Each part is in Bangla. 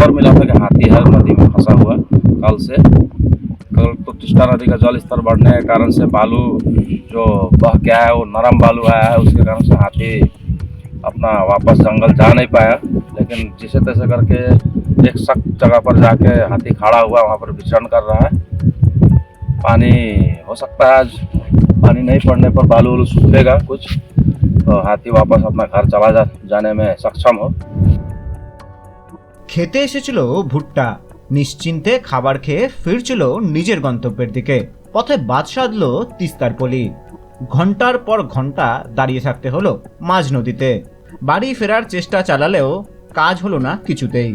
खबर मिला था कि हाथी है नदी में फंसा हुआ कल से कल तो तिस्ता नदी का जल स्तर बढ़ने के कारण से बालू जो बह आया है वो नरम बालू आया है उसके कारण से हाथी अपना वापस जंगल जा नहीं पाया। लेकिन जिसे तैसे करके एक सख्त जगह पर जाके हाथी खड़ा हुआ वहाँ पर विचरण कर रहा है। पानी हो सकता है आज पानी नहीं पड़ने पर बालू वालू सूखेगा कुछ तो हाथी वापस अपना घर चला जा, जाने में सक्षम हो। খেতে এসেছিল ভুট্টা। নিশ্চিন্তে খাবার খেয়ে ফিরছিল নিজের গন্তব্যের দিকে। পথে বাদ সাধল তিস্তার পলি। ঘণ্টার পর ঘণ্টা দাঁড়িয়ে থাকতে হলো মাঝ নদীতে। বাড়ি ফেরার চেষ্টা চালালেও কাজ হলো না কিছুতেই।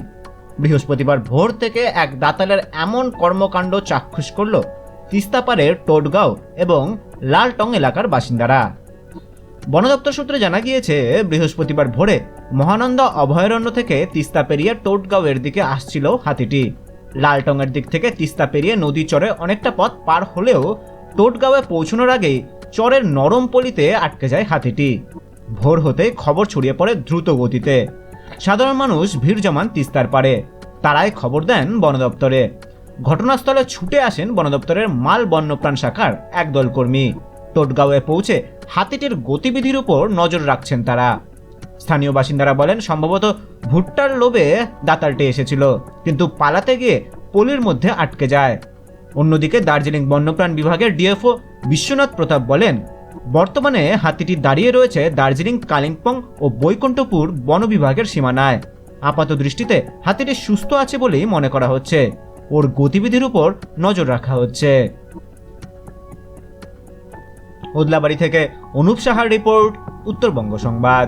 বৃহস্পতিবার ভোর থেকে এক দাতালের এমন কর্মকাণ্ড চাক্ষুষ করল তিস্তাপাড়ের টোটগাঁও এবং লালটং এলাকার বাসিন্দারা। বন দপ্তর সূত্রে জানা গিয়েছে, বৃহস্পতিবার ভোরে মহানন্দা অভয়ারণ্য থেকে তিস্তা পেরিয়ে টোটগাঁওয়ের দিকে আসছিল হাতিটি। লালটংয়ের দিক থেকে তিস্তা পেরিয়ে নদী চরে অনেকটা পথ পার হলেও টোটগাঁওয়ে পৌঁছানোর আগেই চরের নরম পলিতে আটকে যায় হাতিটি। ভোর হতে খবর ছড়িয়ে পড়ে দ্রুত গতিতে। সাধারণ মানুষ, ভিড় জমান তিস্তার পারে তারাই খবর দেন বন দপ্তরে ঘটনাস্থলে ছুটে আসেন বন দপ্তরের মাল বন্যপ্রাণ শাখার একদল কর্মী। টোটগাঁওয়ে পৌঁছে হাতিটির গতিবিধির উপর নজর রাখছেন তারা। স্থানীয় বাসিন্দারা বলেন, সম্ভবত ভুট্টার লোভে দাতালটি এসেছিল, কিন্তু পালাতে গিয়ে পলির মধ্যে আটকে যায়। অন্যদিকে দার্জিলিং বন্যপ্রাণ বিভাগের ডিএফও বিশ্বনাথ প্রতাপ বলেন, বর্তমানে হাতিটি দাঁড়িয়ে রয়েছে দার্জিলিং, কালিম্পং ও বৈকুণ্ঠপুর বন বিভাগের সীমানায়। আপাত দৃষ্টিতে হাতিটি সুস্থ আছে বলেই মনে করা হচ্ছে। ওর গতিবিধির উপর নজর রাখা হচ্ছে। ওদলাবাড়ি থেকে অনুপ সাহার রিপোর্ট, উত্তরবঙ্গ সংবাদ।